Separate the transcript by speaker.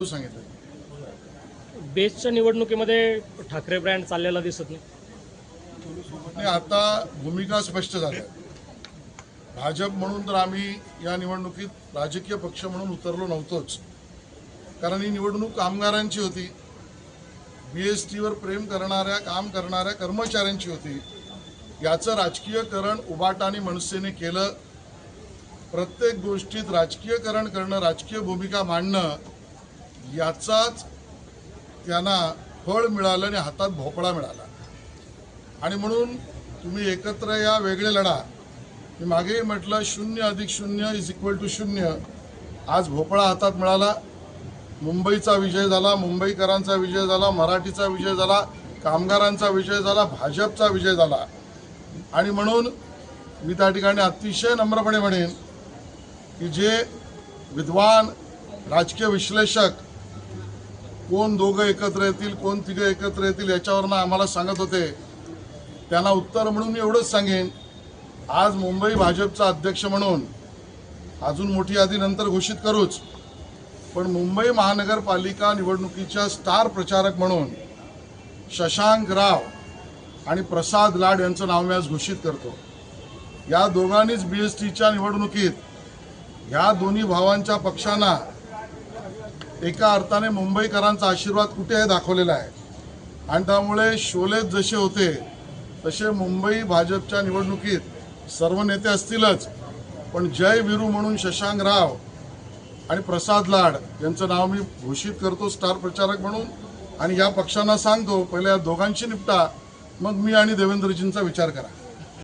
Speaker 1: सांगितलं.
Speaker 2: बेस्टच्या निवडणुकीमध्ये ठाकरे ब्रँड चाललेला दिसत नाही.
Speaker 1: आता भूमिका स्पष्ट झाल्या. भाजप म्हणून तर आम्ही या निवडणुकीत राजकीय पक्ष म्हणून उतरलो नव्हतोच. कारण ही निवडणूक कामगारांची होती. बी एस टीवर प्रेम करणाऱ्या काम करणाऱ्या कर्मचाऱ्यांची होती. याचं राजकीयकरण उबाटा आणि मनसेने केलं. प्रत्येक गोष्टीत राजकीयकरण करणं राजकीय भूमिका मांडणं याचाच त्यांना फळ मिळालं आणि हातात भोपळा मिळाला. आणि म्हणून तुम्ही एकत्र या वेगळे लढा. मी मागेही म्हटलं शून्य अधिक शून्य इज इक्वल टू शून्य. आज भोपळा हातात मिळाला. मुंबईचा विजय झाला मुंबईकरांचा विजय झाला मराठीचा विजय झाला कामगारांचा विजय झाला भाजपचा विजय झाला. आणि म्हणून मी त्या ठिकाणी अतिशय नम्रपणे म्हणेन की जे विद्वान राजकीय विश्लेषक कोण दोघं एकत्र येतील कोण तिघं एकत्र येतील याच्यावरनं आम्हाला सांगत होते. त्यांना उत्तर म्हणून मी एवढंच सांगेन. आज मुंबई भाजपचा अध्यक्ष म्हणून अजून मोठी यादी नंतर घोषित करूच. पण मुंबई महानगरपालिका निवडणुकीच्या स्टार प्रचारक म्हणून शशांक राव आणि प्रसाद लाड यांचं नाव मी आज घोषित करतो. या दोघांनीच बी एस टीच्या निवडणुकीत ह्या दोन्ही भावांच्या पक्षांना एका अर्थाने मुंबईकरांचा आशीर्वाद कुठे आहे दाखवलेला आहे. आणि त्यामुळे शोलेत जसे होते तसे मुंबई भाजपच्या निवडणुकीत सर्व नेते असतीलच. पण जय विरू म्हणून शशांक राव आणि प्रसाद लाड यांचं नाव मी घोषित करतो स्टार प्रचारक म्हणून. आणि या पक्षांना सांगतो पहिले या दोघांशी निपटा मग मी आणि देवेंद्रजींचा विचार करा.